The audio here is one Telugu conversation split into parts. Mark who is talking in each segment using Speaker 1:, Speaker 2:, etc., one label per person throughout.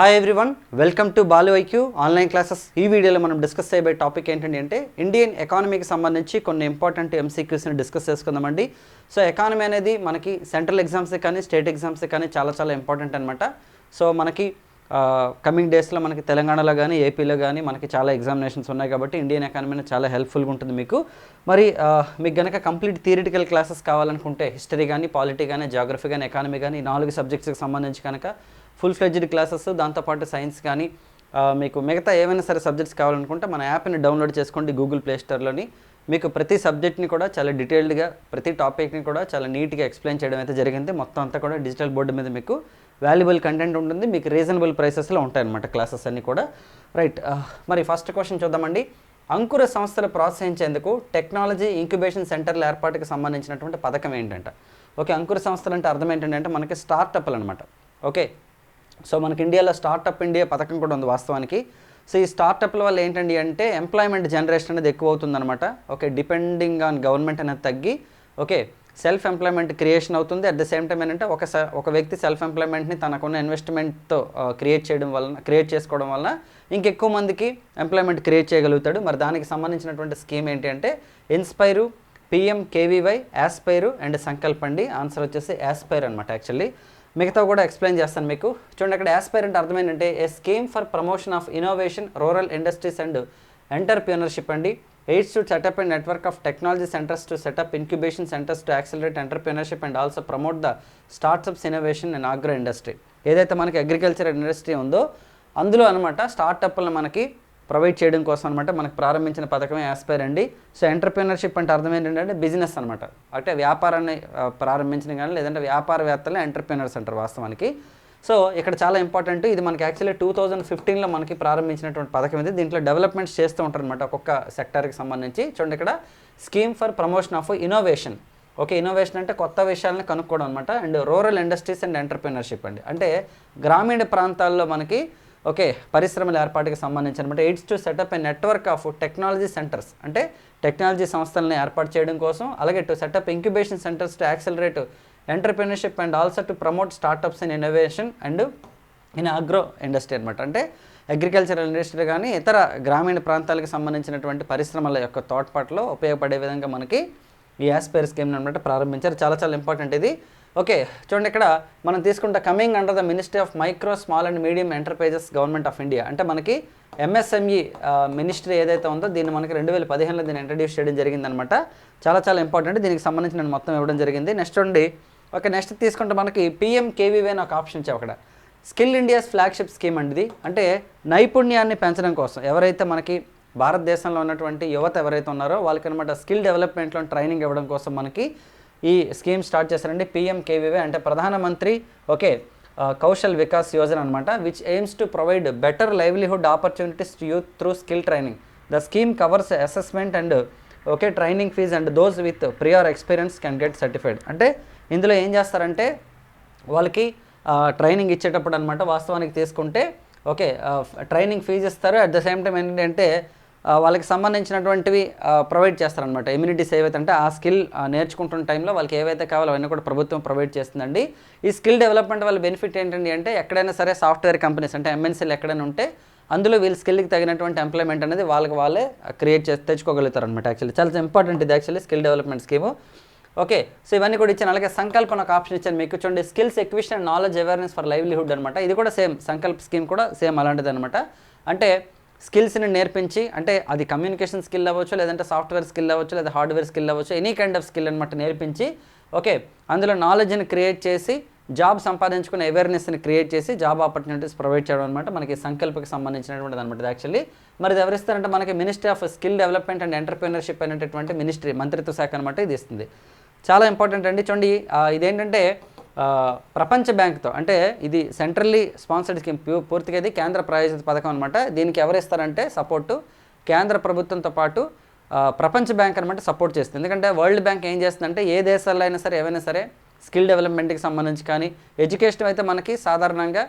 Speaker 1: Hi everyone welcome to Balu IQ online classes ఈ వీడియోలో మనం డిస్కస్ చేయబోయే టాపిక్ ఏంటంటే అంటే ఇండియన్ ఎకానమీకి సంబంధించి కొన్ని ఇంపార్టెంట్ ఎంసీక్యూస్ని డిస్కస్ చేసుకుందామండి. సో ఎకానమీ అనేది మనకి సెంట్రల్ ఎగ్జామ్స్ కానీ స్టేట్ ఎగ్జామ్స్ కానీ చాలా చాలా ఇంపార్టెంట్ అనమాట సో మనకి కమింగ్ డేస్లో మనకి తెలంగాణలో కానీ ఏపీలో కానీ మనకి చాలా ఎగ్జామినేషన్స్ ఉన్నాయి కాబట్టి ఇండియన్ ఎకానమీ చాలా హెల్ప్ఫుల్గా ఉంటుంది మీకు. మరి మీకు గనక కంప్లీట్ థియరిటికల్ క్లాసెస్ కావాలనుకుంటే హిస్టరీ కానీ పాలిటీ కానీ జాగ్రఫీ కానీ ఎకానమీ కానీ నాలుగు సబ్జెక్ట్స్కి సంబంధించి కనుక ఫుల్ ఫ్లెడ్జ్డ్ క్లాసెస్ దాంతోపాటు సైన్స్ కానీ మీకు మిగతా ఏమైనా సరే సబ్జెక్ట్స్ కావాలనుకుంటే మన యాప్ని డౌన్లోడ్ చేసుకోండి గూగుల్ ప్లే స్టోర్లోని. మీకు ప్రతి సబ్జెక్ట్ని కూడా చాలా డీటెయిల్డ్గా ప్రతి టాపిక్ని కూడా చాలా నీట్గా ఎక్స్ప్లెయిన్ చేయడం అయితే జరిగింది. మొత్తం అంతా కూడా డిజిటల్ బోర్డు మీద మీకు వాల్యుబుల్ కంటెంట్ ఉంటుంది. మీకు రీజనబుల్ ప్రైసెస్లో ఉంటాయన్నమాట క్లాసెస్ అన్నీ కూడా. రైట్ మరి ఫస్ట్ క్వశ్చన్ చూద్దామండి. అంకుర సంస్థలు ప్రోత్సహించేందుకు టెక్నాలజీ ఇంక్యుబేషన్ సెంటర్ల ఏర్పాటుకు సంబంధించినటువంటి పథకం ఏంటంట? ఓకే అంకుర సంస్థలు అంటే అర్థం ఏంటంటే మనకి స్టార్టప్లు అనమాట ఓకే సో మనకి ఇండియాలో స్టార్టప్ ఇండియా పథకం కూడా ఉంది వాస్తవానికి. సో ఈ స్టార్టప్ల వల్ల ఏంటండి అంటే ఎంప్లాయ్మెంట్ జనరేషన్ అనేది ఎక్కువ అవుతుందన్నమాట ఓకే డిపెండింగ్ ఆన్ గవర్నమెంట్ అనేది తగ్గి ఓకే సెల్ఫ్ ఎంప్లాయ్మెంట్ క్రియేషన్ అవుతుంది. అట్ ద సేమ్ టైం ఏంటంటే ఒక స- ఒక వ్యక్తి సెల్ఫ్ ఎంప్లాయ్మెంట్ని తనకున్న ఇన్వెస్ట్మెంట్తో క్రియేట్ చేయడం వలన క్రియేట్ చేసుకోవడం వలన ఇంకెక్కువ మందికి ఎంప్లాయ్మెంట్ క్రియేట్ చేయగలుగుతాడు. మరి దానికి సంబంధించినటువంటి స్కీమ్ ఏంటి అంటే Inspire PM KVY Aspire and సంకల్పండి. Answer వచ్చేసి యాస్పైర్ అనమాట యాక్చువల్లీ. మిగతా కూడా ఎక్స్ప్లెయిన్ చేస్తాను మీకు. చూడండి అక్కడ యాస్పైరెంట్ అర్థమైందంటే a scheme for promotion of innovation rural industries and. Entrepreneurship అండి aids to set up and network of technology centres to set up incubation centres to accelerate entrepreneurship and also promote the startups innovation and agro industry ఏదైతే మనకి అగ్రికల్చర్ ఇండస్ట్రీ ఉందో అందులో అనమాట స్టార్టప్లను మనకి ప్రొవైడ్ చేయడం కోసం అనమాట మనకు ప్రారంభించిన పథకమే యాస్పైర్ అండి. సో ఎంటర్ప్రీనర్షిప్ అంటే అర్థం ఏంటంటే బిజినెస్ అనమాట అంటే వ్యాపారాన్ని ప్రారంభించిన కానీ లేదంటే వ్యాపారవేత్తలే ఎంటర్ప్రీనర్స్ అంటారు వాస్తవానికి. సో ఇక్కడ చాలా ఇంపార్టెంట్ ఇది మనకి యాక్చువల్లీ టూ థౌజండ్ ఫిఫ్టీన్లో మనకి ప్రారంభించినటువంటి పథకం ఇది. దీంట్లో డెవలప్మెంట్స్ చేస్తూ ఉంటారు అనమాట ఒక్కొక్క సెక్టర్కి సంబంధించి. చూడండి ఇక్కడ scheme for promotion of innovation okay innovation అంటే కొత్త విషయాలను కనుక్కోవడం అనమాట and rural industries and entrepreneurship అండి. అంటే గ్రామీణ ప్రాంతాల్లో మనకి ఓకే పరిశ్రమల ఏర్పాటుకి సంబంధించి అనమాట aids to set up a network of technology centres. అంటే టెక్నాలజీ సంస్థలను ఏర్పాటు చేయడం కోసం అలాగే to set up incubation centres to accelerate entrepreneurship and also to promote startups in innovation and in agro industry అనమాట అంటే అగ్రికల్చరల్ ఇండస్ట్రీ కానీ ఇతర గ్రామీణ ప్రాంతాలకు సంబంధించినటువంటి పరిశ్రమల యొక్క తోడ్పాటులో ఉపయోగపడే విధంగా మనకి ఈ యాస్పైర్ స్కీమ్ అనమాట ప్రారంభించారు. చాలా చాలా ఇంపార్టెంట్ ఇది. ఓకే చూడండి ఇక్కడ మనం తీసుకుంటే coming under the ministry of micro small and medium enterprises government of India అంటే మనకి ఎంఎస్ఎంఈ మినిస్ట్రీ ఏదైతే ఉందో దీన్ని మనకి రెండు వేల పదిహేనులో దీన్ని ఇంట్రడ్యూస్ చేయడం జరిగిందనమాట. చాలా చాలా ఇంపార్టెంట్ దీనికి సంబంధించి నేను మొత్తం ఇవ్వడం జరిగింది. నెక్స్ట్ ఉండి ఓకే నెక్స్ట్ తీసుకుంటే మనకి పిఎం కేవీవై అని ఒక ఆప్షన్ ఇచ్చావు అక్కడ. స్కిల్ ఇండియాస్ ఫ్లాగ్షిప్ స్కీమ్ అండిది. అంటే నైపుణ్యాన్ని పెంచడం కోసం ఎవరైతే మనకి భారతదేశంలో ఉన్నటువంటి యువత ఎవరైతే ఉన్నారో వాళ్ళకి అనమాట స్కిల్ డెవలప్మెంట్లో ట్రైనింగ్ ఇవ్వడం కోసం మనకి ఈ స్కీమ్ స్టార్ట్ చేశారండి. పీఎంకేవీవై అంటే ప్రధానమంత్రి ఓకే కౌశల్ వికాస్ యోజన అనమాట which aims to provide better livelihood opportunities to youth through skill training the scheme covers assessment and okay training fees and those with prior experience can get certified అంటే ఇందులో ఏం చేస్తారంటే వాళ్ళకి ట్రైనింగ్ ఇచ్చేటప్పుడు అనమాట వాస్తవానికి తీసుకుంటే ఓకే ట్రైనింగ్ ఫీజు ఇస్తారు. అట్ ద సేమ్ టైం ఏంటంటే వాళ్ళకి సంబంధించినటువంటివి ప్రొవైడ్ చేస్తారనమాట ఇమ్యూనిటీస్ ఏవైతే అంటే ఆ స్కిల్ నేర్చుకుంటున్న టైంలో వాళ్ళకి ఏవైతే కావాలో అవన్నీ కూడా ప్రభుత్వం ప్రొవైడ్ చేస్తుందండి. ఈ స్కిల్ డెవలప్మెంట్ వల్ల బెనిఫిట్ ఏంటండి అంటే ఎక్కడైనా సరే సాఫ్ట్వేర్ కంపెనీస్ అంటే ఎంఎన్సీలు ఎక్కడైనా ఉంటే అందులో వీళ్ళ స్కిల్కి తగినటువంటి ఎంప్లాయ్మెంట్ అనేది వాళ్ళకి వాళ్ళే క్రియేట్ చేసి తెచ్చుకోగలుగుతారు అనమాట యాక్చువల్లీ చాలా ఇంపార్టెంట్ ఇది actually skill development scheme okay so ఇవన్నీ కూడా ఇచ్చాను. అలాగే సంకల్పన ఒక ఆప్షన్ ఇచ్చాను మీకు. చూడండి skills acquisition and knowledge awareness for livelihood అనమాట ఇది కూడా సేమ్ సంకల్ప్ స్కీమ్ కూడా సేమ్ అలాంటిది అనమాట అంటే స్కిల్స్ని నేర్పించి అంటే అది కమ్యూనికేషన్ స్కిల్ అవ్వచ్చు లేదంటే సాఫ్ట్వేర్ స్కిల్ అవ్వచ్చు లేదా హార్డ్వేర్ స్కిల్ అవ్వచ్చు ఎనీ కైండ్ ఆఫ్ స్కిల్ అనమాట నేర్పించి ఓకే అందులో నాలెడ్జ్ని క్రియేట్ చేసి జాబ్ సంపాదించుకునే అవేర్నెస్ని క్రియేట్ చేసి జాబ్ ఆపర్చునిటీస్ ప్రొవైడ్ చేయడం అనమాట మనకి సంకల్పకి సంబంధించినటువంటిది అనమాట యాక్చువల్లీ. మరి ఇది ఎవరిస్తారంటే మనకి ministry of skill development and entrepreneurship అనేటటువంటి మినిస్ట్రీ మంత్రిత్వ శాఖ అనమాట ఇది ఇస్తుంది. చాలా ఇంపార్టెంట్ అండి. చూడండి ఇదేంటంటే ప్రపంచ బ్యాంక్తో అంటే ఇది సెంట్రల్లీ స్పాన్సర్డ్ స్కీమ్ పూర్తిగా ఇది కేంద్ర ప్రాయోజిత పథకం అనమాట దీనికి ఎవరిస్తారంటే సపోర్టు కేంద్ర ప్రభుత్వంతో పాటు ప్రపంచ బ్యాంక్ అనమాట సపోర్ట్ చేస్తుంది. ఎందుకంటే వరల్డ్ బ్యాంక్ ఏం చేస్తుందంటే ఏ దేశాల్లో అయినా సరే ఏవైనా సరే స్కిల్ డెవలప్మెంట్కి సంబంధించి కానీ ఎడ్యుకేషన్ అయితే మనకి సాధారణంగా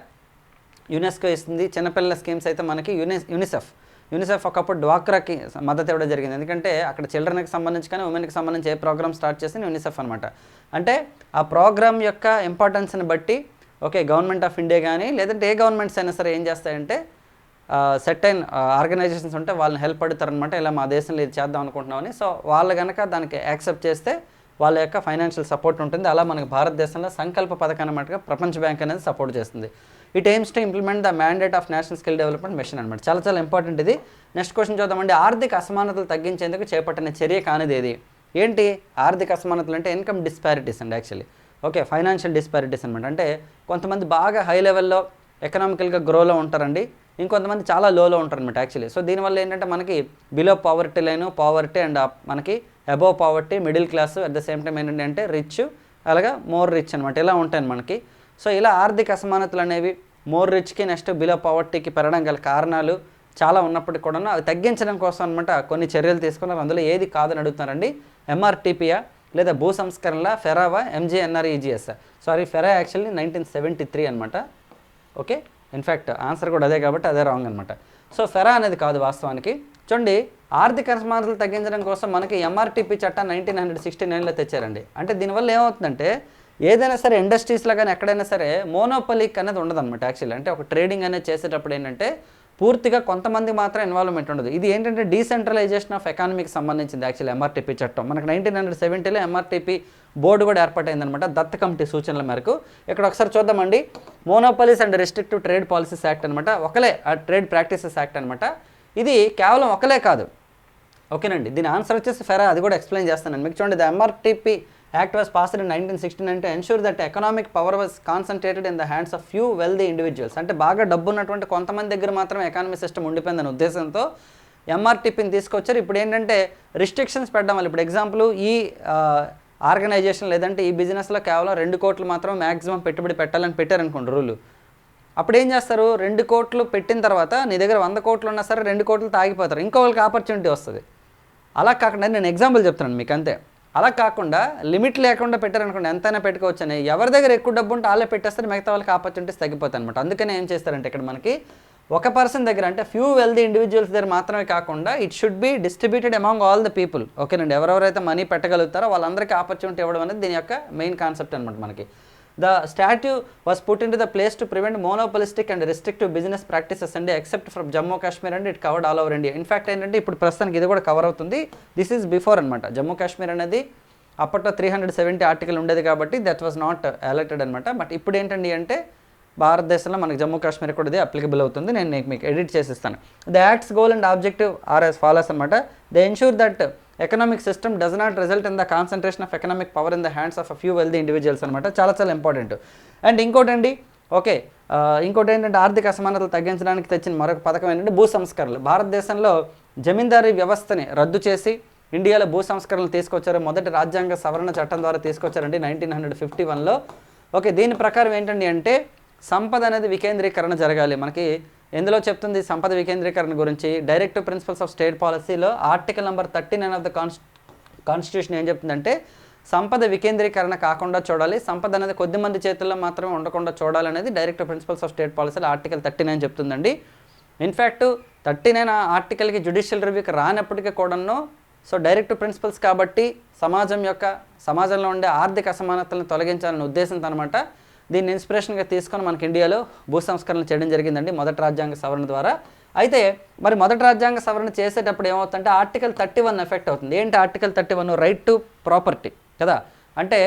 Speaker 1: యునెస్కో ఇస్తుంది చిన్నపిల్లల స్కీమ్స్ అయితే మనకి యునెస్ యునిసెఫ్. యూనిసెఫ్ ఒకప్పుడు డ్వాక్రాకి మద్దతు ఇవ్వడం జరిగింది. ఎందుకంటే అక్కడ చిల్డ్రన్కి సంబంధించి కానీ ఉమెన్కి సంబంధించి ఏ ప్రోగ్రామ్ స్టార్ట్ చేసింది యూనిసెఫ్ అనమాట అంటే ఆ ప్రోగ్రామ్ యొక్క ఇంపార్టెన్స్ని బట్టి ఓకే గవర్నమెంట్ ఆఫ్ ఇండియా కానీ లేదంటే ఏ గవర్నమెంట్స్ అయినా సరే ఏం చేస్తాయంటే సెట్ అయిన ఆర్గనైజేషన్స్ ఉంటే వాళ్ళని హెల్ప్ పడతారనమాట ఇలా మా దేశంలో ఇది చేద్దాం అనుకుంటున్నామని. సో వాళ్ళు కనుక దానికి యాక్సెప్ట్ చేస్తే వాళ్ళ యొక్క ఫైనాన్షియల్ సపోర్ట్ ఉంటుంది. అలా మనకి భారతదేశంలో సంకల్ప పథకం అన్నమాటగా ప్రపంచ బ్యాంక్ అనేది సపోర్ట్ చేస్తుంది. It aims to implement the mandate of national skill development mission అనమాట చాలా చాలా ఇంపార్టెంట్ ఇది. నెక్స్ట్ క్వశ్చన్ చూద్దామండి. ఆర్థిక అసమానతలు తగ్గించేందుకు చేపట్టిన చర్య కానిది ఏది? ఏంటి? ఆర్థిక అసమానతలు అంటే ఇన్కమ్ డిస్పారిటీస్ అండి యాక్చువల్లీ ఓకే ఫైనాన్షియల్ డిస్పారిటీస్ అనమాట అంటే కొంతమంది బాగా హై లెవెల్లో ఎకనామికల్గా గ్రోలో ఉంటారండి. ఇంకొంతమంది చాలా లోలో ఉంటారు అనమాట యాక్చువల్లీ సో దీనివల్ల ఏంటంటే మనకి below poverty line poverty and మనకి above poverty middle class at the same time ఏంటంటే రిచ్ అలాగా మోర్ రిచ్ అనమాట ఇలా ఉంటాయి మనకి. సో ఇలా ఆర్థిక అసమానతలు అనేవి మోర్ రిచ్కి నెక్స్ట్ బిలో పవర్టీకి పెరగడం గల కారణాలు చాలా ఉన్నప్పటికీ కూడా అవి తగ్గించడం కోసం అనమాట కొన్ని చర్యలు తీసుకున్నారు. అందులో ఏది కాదని అడుగుతున్నారండి? ఎంఆర్టీపీయా లేదా భూ సంస్కరణల? ఫెరావా? MGNREGS sorry FERA actually nineteen seventy three అనమాట ఓకే? ఇన్ఫ్యాక్ట్ ఆన్సర్ కూడా అదే కాబట్టి అదే రాంగ్ అనమాట సో ఫెరా అనేది కాదు వాస్తవానికి. చూడండి ఆర్థిక అసమానతలు తగ్గించడం కోసం మనకి ఎంఆర్టీపీ చట్టం నైన్టీన్ హండ్రెడ్ సిక్స్టీ నైన్లో తెచ్చారండి. అంటే దీనివల్ల ఏమవుతుందంటే ఏదైనా సరే ఇండస్ట్రీస్లో కానీ ఎక్కడైనా సరే మోనోపలిక్ అనేది ఉండదన్నమాట యాక్చువల్లీ అంటే ఒక ట్రేడింగ్ అనేది చేసేటప్పుడు ఏంటంటే పూర్తిగా కొంతమంది మాత్రం ఇన్వాల్వ్మెంట్ ఉండదు. ఇది ఏంటంటే డీసెంట్రలైజేషన్ ఆఫ్ ఎకానమీకి సంబంధించింది యాక్చువల్లీ ఎంఆర్టీపీ చట్టం. మనకు నైన్టీన్ హండ్రెడ్ సెవెంటీలో ఎంఆర్టీపీ బోర్డు కూడా ఏర్పాటైందనమాట దత్త కమిటీ సూచనల మేరకు. ఇక్కడ ఒకసారి చూద్దామండి. Monopolies and restrictive trade policies act అనమాట ఒకలే ఆ ట్రేడ్ ప్రాక్టీసెస్ యాక్ట్ అనమాట ఇది కేవలం ఒకలే కాదు. ఓకేనండి. దీని ఆన్సర్ వచ్చేసి ఫెరా అది కూడా ఎక్స్ప్లెయిన్ చేస్తాను మీకు చూడండి the MRTP act was passed in nineteen sixteen అంటే to ensure that economic power was concentrated in the hands of few wealthy individuals అంటే బాగా డబ్బు ఉన్నటువంటి కొంతమంది దగ్గర మాత్రం ఎకానమీ సిస్టమ్ ఉండిపోయిందనే ఉద్దేశంతో ఎంఆర్టీపీని తీసుకొచ్చారు. ఇప్పుడు ఏంటంటే రిస్ట్రిక్షన్స్ పెట్టడం వల్ల ఇప్పుడు ఎగ్జాంపుల్ ఈ ఆర్గనైజేషన్ లేదంటే ఈ బిజినెస్లో కేవలం రెండు కోట్లు మాత్రం మ్యాక్సిమం పెట్టుబడి పెట్టాలని పెట్టారనుకోండి రూలు అప్పుడు ఏం చేస్తారు? రెండు కోట్లు పెట్టిన తర్వాత నీ దగ్గర వంద కోట్లు ఉన్నా సరే రెండు కోట్లు తాగిపోతారు. ఇంకో వాళ్ళకి ఆపర్చునిటీ వస్తుంది. అలా కాకుండా నేను ఎగ్జాంపుల్ చెప్తున్నాను మీకు అంతే అలా కాకుండా లిమిట్ లేకుండా పెట్టారనుకోండి ఎంతైనా పెట్టుకోవచ్చు అని ఎవరి దగ్గర ఎక్కువ డబ్బు ఉంటే వాళ్ళే పెట్టేస్తారు మిగతా వాళ్ళకి ఆపర్చునిటీస్ తగ్గిపోతాయి అనమాట అందుకనే ఏం చేస్తారంటే ఇక్కడ మనకి ఒక పర్సన్ దగ్గర అంటే ఫ్యూ వెల్దీ ఇండివిజువల్స్ దగ్గర మాత్రమే కాకుండా it should be distributed among all the people ఓకేనండి? ఎవరెవరైతే మనీ పెట్టగలుగుతారో వాళ్ళందరికీ ఆపర్చునిటీ ఇవ్వడం అనేది దీని యొక్క మెయిన్ కాన్సెప్ట్ అనమాట మనకి. The statute was put in to the place to prevent monopolistic and restrictive business practices అండి except from Jammu Kashmir and it covered all over India in fact ఏంటంటే ఇప్పుడు ప్రస్తుతానికి ఇది కూడా కవర్ అవుతుంది. దిస్ ఈజ్ బిఫోర్ అనమాట జమ్మూ కాశ్మీర్ అనేది అప్పట్లో త్రీ హండ్రెడ్ సెవెంటీ ఆర్టికల్ ఉండేది కాబట్టి దట్ వాజ్ నాట్ అలర్టెడ్ అనమాట బట్ ఇప్పుడు ఏంటండి అంటే భారతదేశంలో మనకి జమ్మూ కాశ్మీర్ కూడా ఇది అప్లికబుల్ అవుతుంది. నేను మీకు edit చేసిస్తాను the act's goal and objective are as follows అనమాట the ensure that economic system does not result in the concentration of economic power in the hands of a few wealthy individuals అనమాట చాలా చాలా ఇంపార్టెంట్ అండ్ ఇంకోటండి ఓకే ఇంకోటి ఏంటంటే ఆర్థిక అసమానతలు తగ్గించడానికి తెచ్చిన మరొక పథకం ఏంటంటే భూ సంస్కరణలు. భారతదేశంలో జమీందారీ వ్యవస్థని రద్దు చేసి ఇండియాలో భూ సంస్కరణలు తీసుకొచ్చారు. మొదటి రాజ్యాంగ సవరణ చట్టం ద్వారా తీసుకొచ్చారండి నైన్టీన్ హండ్రెడ్ ఫిఫ్టీ వన్లో ఓకే దీని ప్రకారం ఏంటండి అంటే సంపద అనేది వికేంద్రీకరణ జరగాలి. మనకి ఎందులో చెప్తుంది సంపద వికేంద్రీకరణ గురించి. డైరెక్టివ్ ప్రిన్సిపల్స్ ఆఫ్ స్టేట్ పాలసీలో article number thirty nine of the cons constitution ఏం చెప్తుందంటే సంపద వికేంద్రీకరణ కాకుండా చూడాలి. సంపద అనేది కొద్ది మంది చేతుల్లో మాత్రమే ఉండకుండా చూడాలనేది డైరెక్టివ్ ప్రిన్సిపల్స్ ఆఫ్ స్టేట్ పాలసీలో ఆర్టికల్ థర్టీ నైన్ చెప్తుందండి. ఇన్ఫ్యాక్ట్ థర్టీ నైన్ ఆర్టికల్కి జుడిషియల్ రివ్యూకి రానప్పటికీ కూడాను సో డైరెక్ట్ ప్రిన్సిపల్స్ కాబట్టి సమాజం యొక్క సమాజంలో ఉండే ఆర్థిక అసమానతలను తొలగించాలనే ఉద్దేశంతో అనమాట దీన్ని ఇన్స్పిరేషన్గా తీసుకొని మనకి ఇండియాలో భూ సంస్కరణలు చేయడం జరిగిందండి మొదటి రాజ్యాంగ సవరణ ద్వారా. అయితే మరి మొదటి రాజ్యాంగ సవరణ చేసేటప్పుడు ఏమవుతుందంటే ఆర్టికల్ థర్టీ వన్ ఎఫెక్ట్ అవుతుంది. ఏంటి article thirty one right to property కదా? అంటే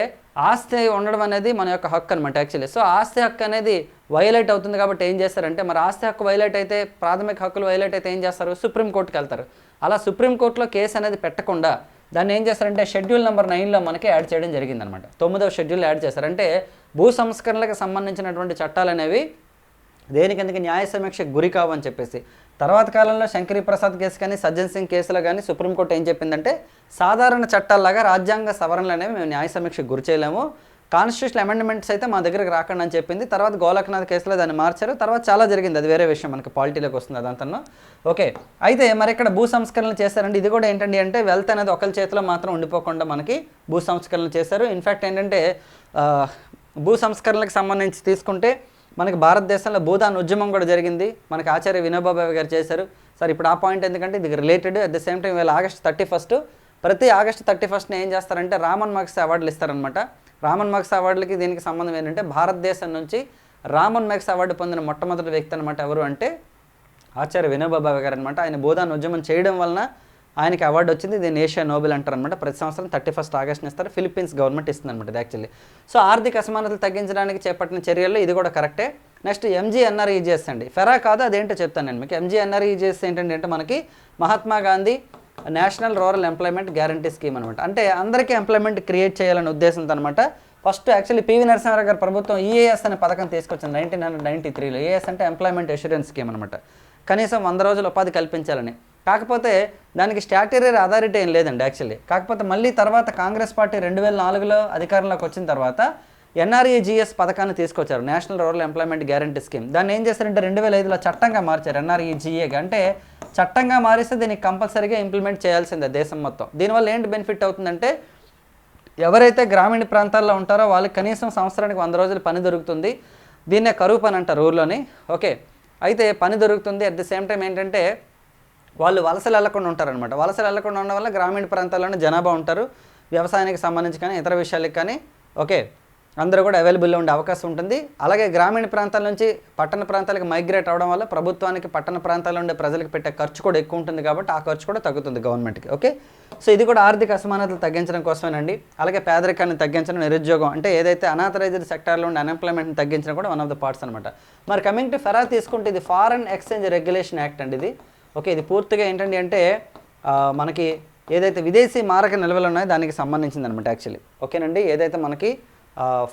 Speaker 1: ఆస్తి ఉండడం అనేది మన యొక్క హక్కు అనమాట యాక్చువల్లీ సో ఆస్తి హక్కు అనేది వైలేట్ అవుతుంది కాబట్టి ఏం చేస్తారంటే మరి ఆస్తి హక్కు వైలేట్ అయితే ప్రాథమిక హక్కులు వైలేట్ అయితే ఏం చేస్తారు? సుప్రీంకోర్టుకి వెళ్తారు. అలా సుప్రీంకోర్టులో కేసు అనేది పెట్టకుండా దాన్ని ఏం చేస్తారంటే షెడ్యూల్ నెంబర్ నైన్లో మనకి యాడ్ చేయడం జరిగిందనమాట తొమ్మిదవ షెడ్యూల్ యాడ్ చేస్తారు. అంటే భూ సంస్కరణలకు సంబంధించినటువంటి చట్టాలు అనేవి దేనికెందుకు న్యాయ సమీక్షకు గురి కావని చెప్పేసి. తర్వాత కాలంలో శంకరీ ప్రసాద్ కేసు కానీ సజ్జన్ సింగ్ కేసులో కానీ సుప్రీంకోర్టు ఏం చెప్పిందంటే సాధారణ చట్టాల్లాగా రాజ్యాంగ సవరణలు అనేవి మేము న్యాయ సమీక్షకు గురి చేయలేము. కాన్స్టిట్యూషన్ అమెండ్మెంట్స్ అయితే మా దగ్గరకు రాకండి అని చెప్పింది. తర్వాత గోలక్నాథ్ కేసులో దాన్ని మార్చారు. తర్వాత చాలా జరిగింది. అది వేరే విషయం. మనకి పాలిటీలోకి వస్తుంది అదంతా ఓకే. అయితే మరి ఇక్కడ భూ సంస్కరణలు చేశారండి ఇది కూడా ఏంటండి అంటే వెల్త్ అనేది ఒకరి చేతిలో మాత్రం ఉండిపోకుండా మనకి భూ సంస్కరణలు చేశారు. ఇన్ఫ్యాక్ట్ ఏంటంటే భూ సంస్కరణలకు సంబంధించి తీసుకుంటే మనకి భారతదేశంలో భూదాన్ ఉద్యమం కూడా జరిగింది. మనకి ఆచార్య వినోబాబాయి గారు చేశారు. సార్ ఇప్పుడు ఆ పాయింట్ ఎందుకంటే ఇది related at the same time వీళ్ళు ఆగస్ట్ థర్టీ ఫస్ట్ ప్రతి ఆగస్ట్ థర్టీ ఫస్ట్ని ఏం చేస్తారంటే రామన్ మార్క్స్ అవార్డులు ఇస్తారనమాట రామన్ మార్క్స్ అవార్డులకి దీనికి సంబంధం ఏంటంటే భారతదేశం నుంచి రామన్ మెగ్స్ అవార్డు పొందిన మొట్టమొదటి వ్యక్తి అనమాట ఎవరు అంటే ఆచార్య వినోబాబాయి గారు అనమాట ఆయన బోధాన్ ఉద్యమం చేయడం వలన ఆయనకి అవార్డు వచ్చింది. దీన్ని ఏషియా నోబెల్ అంటారు అనమాట ప్రతి సంవత్సరం థర్టీ ఫస్ట్ ఆగస్ట్ని ఇస్తారు. ఫిలిప్పీన్స్ గవర్నమెంట్ ఇస్తుంది అనమాట ఇది యాక్చువల్లీ సో ఆర్థిక అసమానతలు తగ్గించడానికి చేపట్టిన చర్యల్లో ఇది కూడా కరెక్టే. నెక్స్ట్ ఎంజీఎన్ఆర్ఈజీఎస్ అండి. ఫెరా కాదు అదేంటో చెప్తాను నేను మీకు. ఎంజీఎన్ఆర్ఈజీఎస్ ఏంటంటే అంటే మనకి? Mahatma Gandhi national rural employment guarantee scheme అనమాట అంటే అందరికీ ఎంప్లాయ్మెంట్ క్రియేట్ చేయాలనే ఉద్దేశంతో అనమాట ఫస్ట్ యాక్చువల్లీ పివి నరసింహారావు గారి ప్రభుత్వం ఈఏఎస్ అనే పథకం తీసుకొచ్చింది నైన్టీన్ హండ్రెడ్ నైన్టీ త్రీలో ఈఏఎస్ అంటే ఎంప్లాయ్మెంట్ ఇన్సూరెన్స్ స్కీమ్ అనమాట కనీసం వంద రోజులు ఉపాధి కల్పించాలని. కాకపోతే దానికి స్టాటరీ అథారిటీ ఏం లేదండి యాక్చువల్లీ కాకపోతే మళ్ళీ తర్వాత కాంగ్రెస్ పార్టీ రెండు వేల నాలుగులో అధికారంలోకి వచ్చిన తర్వాత ఎన్ఆర్ఈజిఎస్ పథకాన్ని తీసుకొచ్చారు national rural employment guarantee scheme. దాన్ని ఏం చేశారంటే రెండు వేల ఐదులో చట్టంగా మార్చారు ఎన్ఆర్ఈజిఏగా అంటే చట్టంగా మారిస్తే దీనికి కంపల్సరీగా ఇంప్లిమెంట్ చేయాల్సిందే దేశం మొత్తం. దీనివల్ల ఏంటి బెనిఫిట్ అవుతుందంటే ఎవరైతే గ్రామీణ ప్రాంతాల్లో ఉంటారో వాళ్ళకి కనీసం సంవత్సరానికి వంద రోజులు పని దొరుకుతుంది. దీన్నే కరువు పని అంటారు ఊర్లోని. ఓకే. అయితే పని దొరుకుతుంది. అట్ ది సేమ్ టైం ఏంటంటే వాళ్ళు వలసలు వెళ్ళకుండా ఉంటారనమాట వలసలు వెళ్ళకుండా ఉండడం వల్ల గ్రామీణ ప్రాంతాల్లోనే జనాభా ఉంటారు. వ్యవసాయానికి సంబంధించి కానీ ఇతర విషయాలకు కానీ ఓకే అందరూ కూడా అవైలబుల్లో ఉండే అవకాశం ఉంటుంది. అలాగే గ్రామీణ ప్రాంతాల నుంచి పట్టణ ప్రాంతాలకు మైగ్రేట్ అవడం వల్ల ప్రభుత్వానికి పట్టణ ప్రాంతాల్లో ఉండే ప్రజలకు పెట్టే ఖర్చు కూడా ఎక్కువ ఉంటుంది కాబట్టి ఆ ఖర్చు కూడా తగ్గుతుంది గవర్నమెంట్కి ఓకే? సో ఇది కూడా ఆర్థిక అసమానతలు తగ్గించడం కోసమేనండి. అలాగే పేదరికాన్ని తగ్గించడం నిరుద్యోగం అంటే ఏదైతే అనాథరైజ్డ్ సెక్టార్లో ఉండే అన్ఎంప్లాయ్మెంట్ని తగ్గించడం కూడా వన్ ఆఫ్ ద పార్ట్స్ అనమాట మరి కమింగ్ టు ఫెరా తీసుకుంటే ఇది ఫారెన్ ఎక్స్చేంజ్ రెగ్యులేషన్ యాక్ట్ అండి ఇది. ఓకే ఇది పూర్తిగా ఏంటండి అంటే మనకి ఏదైతే విదేశీ మారక నిల్వలు ఉన్నాయో దానికి సంబంధించింది అనమాట యాక్చువల్లీ ఓకేనండి? ఏదైతే మనకి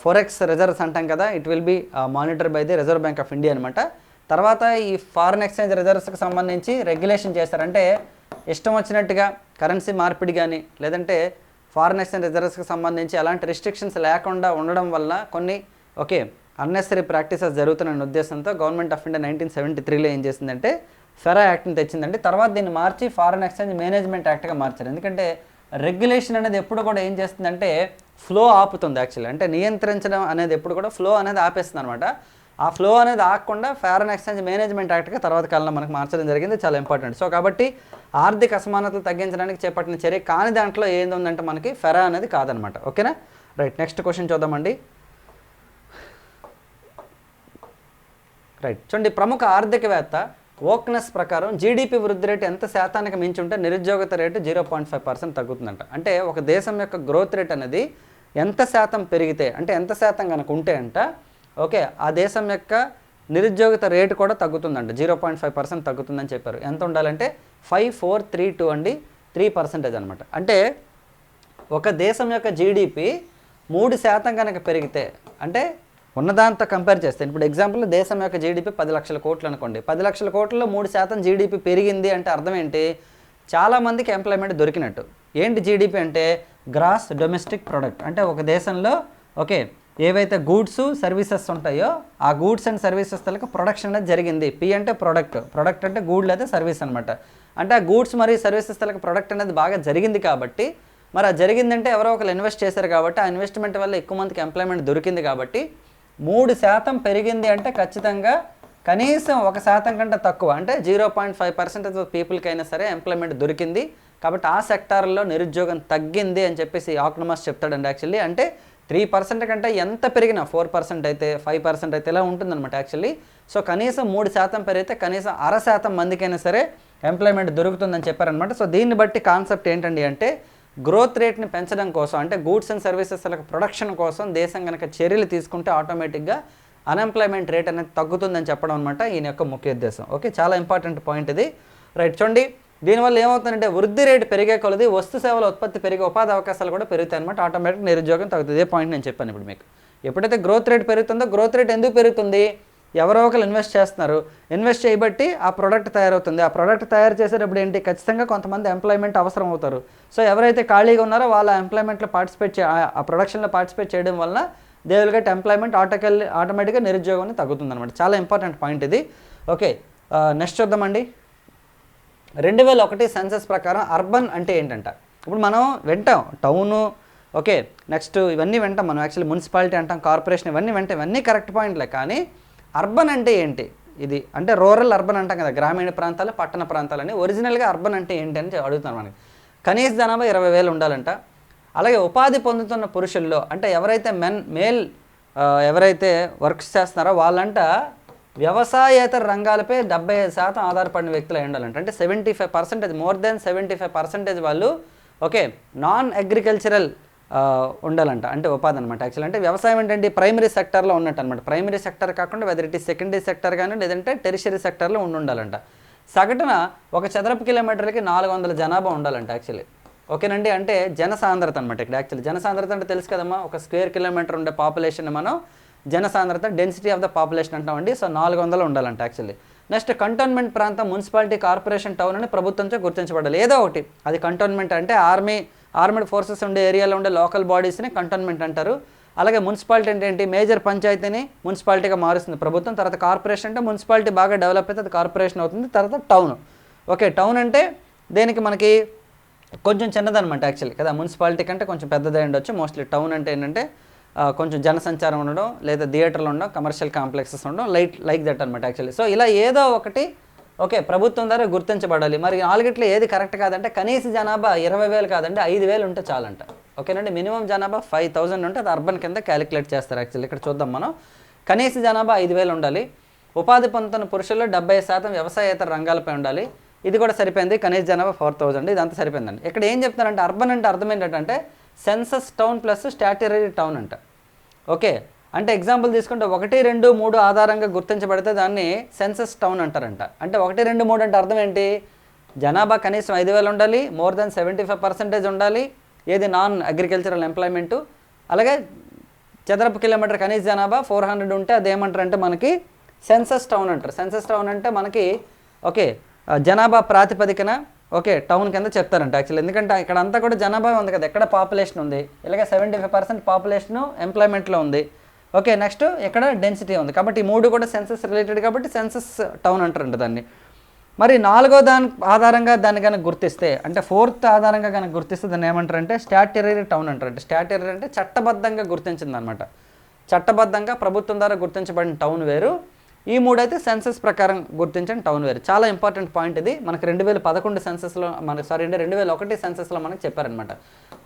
Speaker 1: ఫోరెక్స్ రిజర్వ్స్ అంటాం కదా it will be monitor by the reserve bank of India అనమాట తర్వాత ఈ ఫారెన్ ఎక్స్చేంజ్ రిజర్వ్స్కి సంబంధించి రెగ్యులేషన్ చేస్తారంటే ఇష్టం వచ్చినట్టుగా కరెన్సీ మార్పిడి కానీ లేదంటే ఫారెన్ ఎక్స్చేంజ్ రిజర్వ్స్కి సంబంధించి అలాంటి రిస్ట్రిక్షన్స్ లేకుండా ఉండడం వల్ల కొన్ని ఓకే అన్నెసరీ ప్రాక్టీసెస్ జరుగుతున్న ఉద్దేశంతో government of India nineteen seventy త్రీలో ఏం చేసిందంటే ఫెరా యాక్ట్ని తెచ్చిందండి. తర్వాత దీన్ని మార్చి ఫారెన్ ఎక్స్చేంజ్ మేనేజ్మెంట్ యాక్ట్గా మార్చారు. ఎందుకంటే రెగ్యులేషన్ అనేది ఎప్పుడు కూడా ఏం చేస్తుందంటే ఫ్లో ఆపుతుంది యాక్చువల్లీ. అంటే నియంత్రించడం అనేది ఎప్పుడు కూడా ఫ్లో అనేది ఆపేస్తుంది అనమాట ఆ ఫ్లో అనేది ఆగకుండా ఫారెన్ ఎక్స్చేంజ్ మేనేజ్మెంట్ యాక్ట్గా తర్వాత కాలంలో మనకు మార్చడం జరిగింది. చాలా ఇంపార్టెంట్. సో కాబట్టి ఆర్థిక అసమానతలు తగ్గించడానికి చేపట్టిన చర్య కాని దాంట్లో ఏంది ఉందంటే మనకి ఫెరా అనేది కాదనమాట ఓకేనా? రైట్ నెక్స్ట్ క్వశ్చన్ చూద్దామండి. రైట్ చూడండి ప్రముఖ ఆర్థికవేత్త ఓక్నెస్ ప్రకారం జీడిపి వృద్ధి రేటు ఎంత శాతానికి మించి ఉంటే నిరుద్యోగత rate zero point five percent తగ్గుతుందంట. అంటే ఒక దేశం యొక్క గ్రోత్ రేట్ అనేది ఎంత శాతం పెరిగితే అంటే ఎంత శాతం కనుక ఉంటే అంట ఓకే ఆ దేశం యొక్క నిరుద్యోగత రేటు కూడా తగ్గుతుందంట. జీరో పాయింట్ ఫైవ్ పర్సెంట్ తగ్గుతుందని చెప్పారు. ఎంత ఉండాలంటే ఫైవ్ ఫోర్ త్రీ టూ అండి త్రీ పర్సెంటేజ్ అనమాట అంటే ఒక దేశం యొక్క జీడిపి మూడు శాతం కనుక పెరిగితే అంటే ఉన్నదాంతో కంపేర్ చేస్తే ఇప్పుడు ఎగ్జాంపుల్ దేశం యొక్క జీడిపి పది లక్షల కోట్లు అనుకోండి. పది లక్షల కోట్లలో మూడు శాతం జీడిపి పెరిగింది అంటే అర్థం ఏంటి? చాలామందికి ఎంప్లాయ్మెంట్ దొరికినట్టు. ఏంటి జీడిపి అంటే? గ్రాస్ డొమెస్టిక్ ప్రొడక్ట్ అంటే ఒక దేశంలో ఓకే ఏవైతే గూడ్స్ సర్వీసెస్ ఉంటాయో ఆ గూడ్స్ అండ్ సర్వీసెస్ తలకు ప్రొడక్షన్ అనేది జరిగింది. పి అంటే ప్రొడక్ట్ ప్రొడక్ట్ అంటే గూడ్ లేదా సర్వీస్ అనమాట అంటే ఆ గూడ్స్ మరియు సర్వీసెస్ తలకు ప్రొడక్ట్ అనేది బాగా జరిగింది కాబట్టి మరి ఆ జరిగిందంటే ఎవరో ఒకరు ఇన్వెస్ట్ చేశారు కాబట్టి ఆ ఇన్వెస్ట్మెంట్ వల్ల ఎక్కువ మందికి ఎంప్లాయ్మెంట్ దొరికింది కాబట్టి మూడు శాతం పెరిగింది అంటే ఖచ్చితంగా కనీసం ఒక శాతం కంటే తక్కువ. అంటే zero point five percentage of పీపుల్కి అయినా సరే ఎంప్లాయ్మెంట్ దొరికింది. కాబట్టి ఆ సెక్టార్లో నిరుద్యోగం తగ్గింది అని చెప్పేసి ఆక్నమస్ చెప్తాడండి యాక్చువల్లీ. అంటే త్రీ పర్సెంట్ కంటే ఎంత పెరిగినా ఫోర్ పర్సెంట్ అయితే ఫైవ్ పర్సెంట్ అయితే ఇలా ఉంటుందన్నమాట యాక్చువల్లీ. సో కనీసం మూడు శాతం పెరిగితే కనీసం అర శాతం మందికైనా సరే ఎంప్లాయ్మెంట్ దొరుకుతుందని చెప్పారనమాట సో దీన్ని బట్టి కాన్సెప్ట్ ఏంటండి అంటే గ్రోత్ రేట్ని పెంచడం కోసం అంటే గూడ్స్ అండ్ సర్వీసెస్ ప్రొడక్షన్ కోసం దేశం కనుక చర్యలు తీసుకుంటే ఆటోమేటిక్గా అన్ఎంప్లాయ్మెంట్ రేట్ అనేది తగ్గుతుందని చెప్పడం అనమాట ఈయన యొక్క ముఖ్య ఉద్దేశం. ఓకే చాలా ఇంపార్టెంట్ పాయింట్ ఇది. రైట్ చూడండి. దీనివల్ల ఏమవుతుందంటే వృద్ధి రేటు పెరిగే కొలది వస్తు సేవల ఉత్పత్తి పెరిగే ఉపాధి అవకాశాలు కూడా పెరుగుతాయి అనమాట ఆటోమేటిక్ నిరుద్యోగం తగ్గుతుంది. ఇదే పాయింట్ నేను చెప్పాను ఇప్పుడు మీకు. ఎప్పుడైతే గ్రోత్ రేట్ పెరుగుతుందో గ్రోత్ రేట్ ఎందుకు పెరుగుతుంది? ఎవరో ఒకరు ఇన్వెస్ట్ చేస్తున్నారు. ఇన్వెస్ట్ చేయబట్టి ఆ ప్రోడక్ట్ తయారవుతుంది. ఆ ప్రోడక్ట్ తయారు చేసేటప్పుడు ఏంటి? ఖచ్చితంగా కొంతమంది ఎంప్లాయ్మెంట్ అవసరం అవుతారు. సో ఎవరైతే ఖాళీగా ఉన్నారో వాళ్ళ ఎంప్లాయ్మెంట్లో పార్టిసిపేట్ చే ఆ- ప్రొడక్షన్లో పార్టిసిపేట్ చేయడం వల్ల దే విల్ గెట్ ఎంప్లాయ్మెంట్ ఆటోకెల్ ఆటోమేటిక్గా నిరుద్యోగం తగ్గుతుంది అనమాట చాలా ఇంపార్టెంట్ పాయింట్ ఇది. ఓకే నెక్స్ట్ చూద్దామండి. రెండు వేల ఒకటి సెన్సెస్ ప్రకారం అర్బన్ అంటే ఏంటంట? ఇప్పుడు మనం వింటాం టౌను ఓకే నెక్స్ట్ ఇవన్నీ వింటాం మనం. యాక్చువల్లీ మున్సిపాలిటీ అంటాం కార్పొరేషన్ ఇవన్నీ వింటాం. ఇవన్నీ కరెక్ట్ పాయింట్లే కానీ అర్బన్ అంటే ఏంటి? ఇది అంటే రూరల్ అర్బన్ అంటాం కదా గ్రామీణ ప్రాంతాలు పట్టణ ప్రాంతాలని ఒరిజినల్గా అర్బన్ అంటే ఏంటి అని అడుగుతాను మనకి. కనీస జనాభా ఇరవై వేలు ఉండాలంట. అలాగే ఉపాధి పొందుతున్న పురుషుల్లో అంటే ఎవరైతే మెన్ మేల్ ఎవరైతే వర్క్స్ చేస్తున్నారో వాళ్ళంట వ్యవసాయేతర రంగాలపై డెబ్బై ఐదు శాతం ఆధారపడిన వ్యక్తులు అయి ఉండాలంట. అంటే seventy five percentage more than seventy five percentage వాళ్ళు ఓకే నాన్ అగ్రికల్చరల్ ఉండాలంట. అంటే ఉపాధి అనమాట యాక్చువల్ అంటే వ్యవసాయం ఏంటంటే ప్రైమరీ సెక్టర్లో ఉన్నట్టు అనమాట ప్రైమరీ సెక్టర్ కాకుండా వెదర్ ఇట్ ఈ సెకండరీ సెక్టర్ కానీ లేదంటే టెరిషరీ సెక్టర్లో ఉండి ఉండాలంట. సగటున ఒక చదరపు కిలోమీటర్కి నాలుగు వందల జనాభా ఉండాలంట యాక్చువల్లీ. ఓకేనండి? అంటే జనసాంద్రత అనమాట ఇక్కడ. యాక్చువల్లీ జనసాంద్రత అంటే తెలుసు కదమ్మా? ఒక స్క్వేర్ కిలోమీటర్ ఉండే పాపులేషన్ మనం జనసాంద్రత డెన్సిటీ ఆఫ్ ద పాపులేషన్ అంటామండి. సో నాలుగు వందలు ఉండాలంట యాక్చువల్లీ. నెక్స్ట్ కంటోన్మెంట్ ప్రాంతం మున్సిపాలిటీ కార్పొరేషన్ టౌన్ అని ప్రభుత్వంతో గుర్తించబడాలి. ఏదో ఒకటి. అది కంటోన్మెంట్ అంటే ఆర్మీ ఆర్మీడ్ ఫోర్సెస్ ఉండే ఏరియాలో ఉండే లోకల్ బాడీస్ని కంటోన్మెంట్ అంటారు. అలాగే మున్సిపాలిటీ అంటే ఏంటి? మేజర్ పంచాయతీని మున్సిపాలిటీగా మారుస్తుంది ప్రభుత్వం. తర్వాత కార్పొరేషన్ అంటే మున్సిపాలిటీ బాగా డెవలప్ అయితే అది కార్పొరేషన్ అవుతుంది. తర్వాత టౌన్. ఓకే టౌన్ అంటే దేనికి మనకి కొంచెం చిన్నదనమాట యాక్చువల్లీ కదా. మున్సిపాలిటీ కంటే కొంచెం పెద్దదే ఉండొచ్చు. మోస్ట్లీ టౌన్ అంటే ఏంటంటే కొంచెం జనసంచారం ఉండడం లేదా థియేటర్లు ఉండడం కమర్షియల్ కాంప్లెక్సెస్ ఉండడం లైట్ లైక్ దట్ అనమాట యాక్చువల్లీ. సో ఇలా ఏదో ఒకటి ఓకే ప్రభుత్వం ద్వారా గుర్తించబడాలి. మరి నాలుగిట్లో ఏది కరెక్ట్ కాదంటే కనీస జనాభా ఇరవై వేలు కాదంటే ఐదు వేలు ఉంటే చాలంట. ఓకేనండి? మినిమం జనాభా ఫైవ్ థౌజండ్ ఉంటే అది అర్బన్ కింద క్యాలిక్యులేట్ చేస్తారు యాక్చువల్లీ. ఇక్కడ చూద్దాం మనం. కనీస జనాభా ఐదు వేలు ఉండాలి. ఉపాధి పొందుతున్న పురుషుల్లో డెబ్బై శాతం వ్యవసాయేతర రంగాలపై ఉండాలి. ఇది కూడా సరిపోయింది. కనీస జనాభా ఫోర్ థౌసండ్. ఇదంతా సరిపోయిందండి. ఇక్కడ ఏం చెప్తున్నారంటే అర్బన్ అంటే అర్థం ఏంటంటే census town plus statutory town అంట. ఓకే? అంటే ఎగ్జాంపుల్ తీసుకుంటే ఒకటి రెండు మూడు ఆధారంగా గుర్తించబడితే దాన్ని సెన్సస్ టౌన్ అంటారంట. అంటే ఒకటి రెండు మూడు అంటే అర్థం ఏంటి? జనాభా కనీసం ఐదు వేలు ఉండాలి more than seventy five percentage ఉండాలి. ఏది నాన్ అగ్రికల్చరల్ ఎంప్లాయ్మెంటు అలాగే చదరపు కిలోమీటర్ కనీస జనాభా ఫోర్ హండ్రెడ్ ఉంటే అది ఏమంటారు అంటే మనకి సెన్సస్ టౌన్ అంటారు. సెన్సస్ టౌన్ అంటే మనకి ఓకే జనాభా ప్రాతిపదికన ఓకే టౌన్ కింద చెప్తారంట యాక్చువల్లీ ఎందుకంటే ఇక్కడ అంతా కూడా జనాభా ఉంది కదా ఎక్కడ పాపులేషన్ ఉంది? ఇలాగే సెవెంటీ ఫైవ్ పర్సెంట్ పాపులేషన్ ఎంప్లాయ్మెంట్లో ఉంది. ఓకే నెక్స్ట్ ఇక్కడ డెన్సిటీ ఉంది. కాబట్టి ఈ మూడు కూడా సెన్సస్ రిలేటెడ్ కాబట్టి సెన్సస్ టౌన్ అంటారంట దాన్ని. మరి నాలుగో దాని ఆధారంగా దాన్ని కనుక గుర్తిస్తే అంటే ఫోర్త్ ఆధారంగా కనుక గుర్తిస్తే దాన్ని ఏమంటారంటే స్టాట్యురీ టౌన్ అంటారంటే. స్టాట్యురీ అంటే చట్టబద్ధంగా గుర్తించిందనమాట చట్టబద్ధంగా ప్రభుత్వం ద్వారా గుర్తించబడిన టౌన్ వేరు. ఈ మూడైతే సెన్సస్ ప్రకారం గుర్తించిన టౌన్ వేరు. చాలా ఇంపార్టెంట్ పాయింట్ ఇది. మనకి రెండు వేల పదకొండు సెన్సస్లో మనకి సారీ అంటే రెండు వేల ఒకటి సెన్సస్లో మనకి చెప్పారనమాట